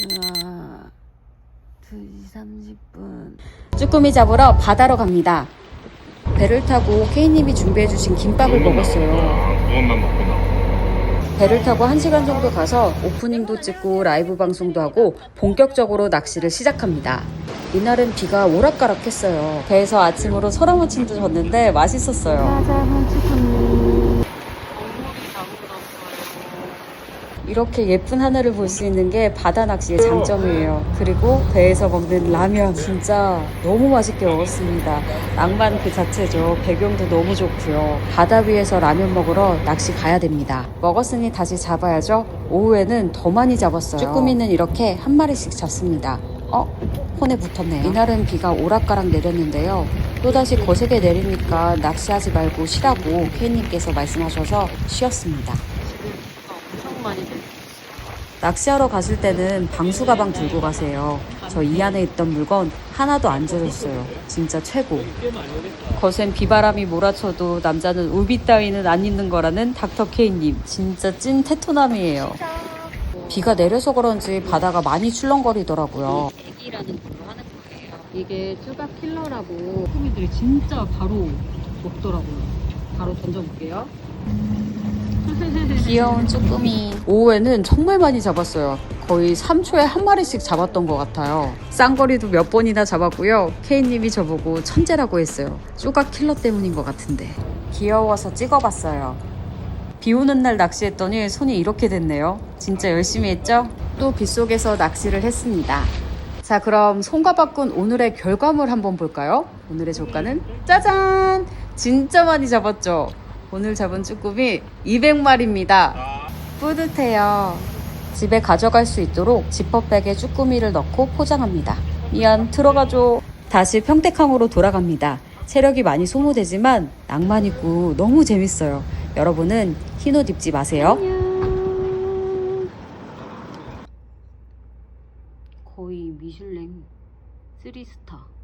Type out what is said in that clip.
우와, 2시 30분. 쭈꾸미 잡으러 바다로 갑니다. 배를 타고 K님이 준비해주신 김밥을 먹었어요. 그것만 먹고 나. 배를 타고 1시간 정도 가서 오프닝도 찍고 라이브 방송도 하고 본격적으로 낚시를 시작합니다. 이날은 비가 오락가락했어요. 배에서 아침으로 소라무침도 줬는데 맛있었어요. 짜잔, 쭈꾸미. 이렇게 예쁜 하늘을 볼 수 있는 게 바다 낚시의 장점이에요. 그리고 배에서 먹는 라면 진짜 너무 맛있게 먹었습니다. 낭만 그 자체죠. 배경도 너무 좋고요. 바다 위에서 라면 먹으러 낚시 가야 됩니다. 먹었으니 다시 잡아야죠. 오후에는 더 많이 잡았어요. 쭈꾸미는 이렇게 한 마리씩 잡습니다. 어? 폰에 붙었네요. 이날은 비가 오락가락 내렸는데요. 또다시 거세게 내리니까 낚시하지 말고 쉬라고 케이님께서 말씀하셔서 쉬었습니다. 엄청 많이 돼. 낚시하러 가실 때는 방수 가방 들고 가세요. 저 이 안에 있던 물건 하나도 안 젖었어요. 진짜 최고. 거센 비바람이 몰아쳐도 남자는 우비 따위는 안 입는 거라는 닥터 케이님. 진짜 찐 테토남이에요. 비가 내려서 그런지 바다가 많이 출렁거리더라고요. 애기라는 걸로 하는 거예요. 이게 쭈각 킬러라고 쭈꾸미들이 진짜 바로 먹더라고요. 바로 던져볼게요. 귀여운 쭈꾸미. 오후에는 정말 많이 잡았어요. 거의 3초에 한 마리씩 잡았던 것 같아요. 쌍거리도 몇 번이나 잡았고요. 케이님이 저보고 천재라고 했어요. 쪼각 킬러 때문인 것 같은데. 귀여워서 찍어봤어요. 비 오는 날 낚시했더니 손이 이렇게 됐네요. 진짜 열심히 했죠? 또 빗속에서 낚시를 했습니다. 자, 그럼 손과 바꾼 오늘의 결과물 한번 볼까요? 오늘의 조가는 짜잔! 진짜 많이 잡았죠? 오늘 잡은 쭈꾸미 200마리입니다. 뿌듯해요. 집에 가져갈 수 있도록 지퍼백에 쭈꾸미를 넣고 포장합니다. 미안, 들어가줘. 다시 평택항으로 돌아갑니다. 체력이 많이 소모되지만 낭만 있고 너무 재밌어요. 여러분은 흰옷 입지 마세요. 거의 미슐랭 3스타.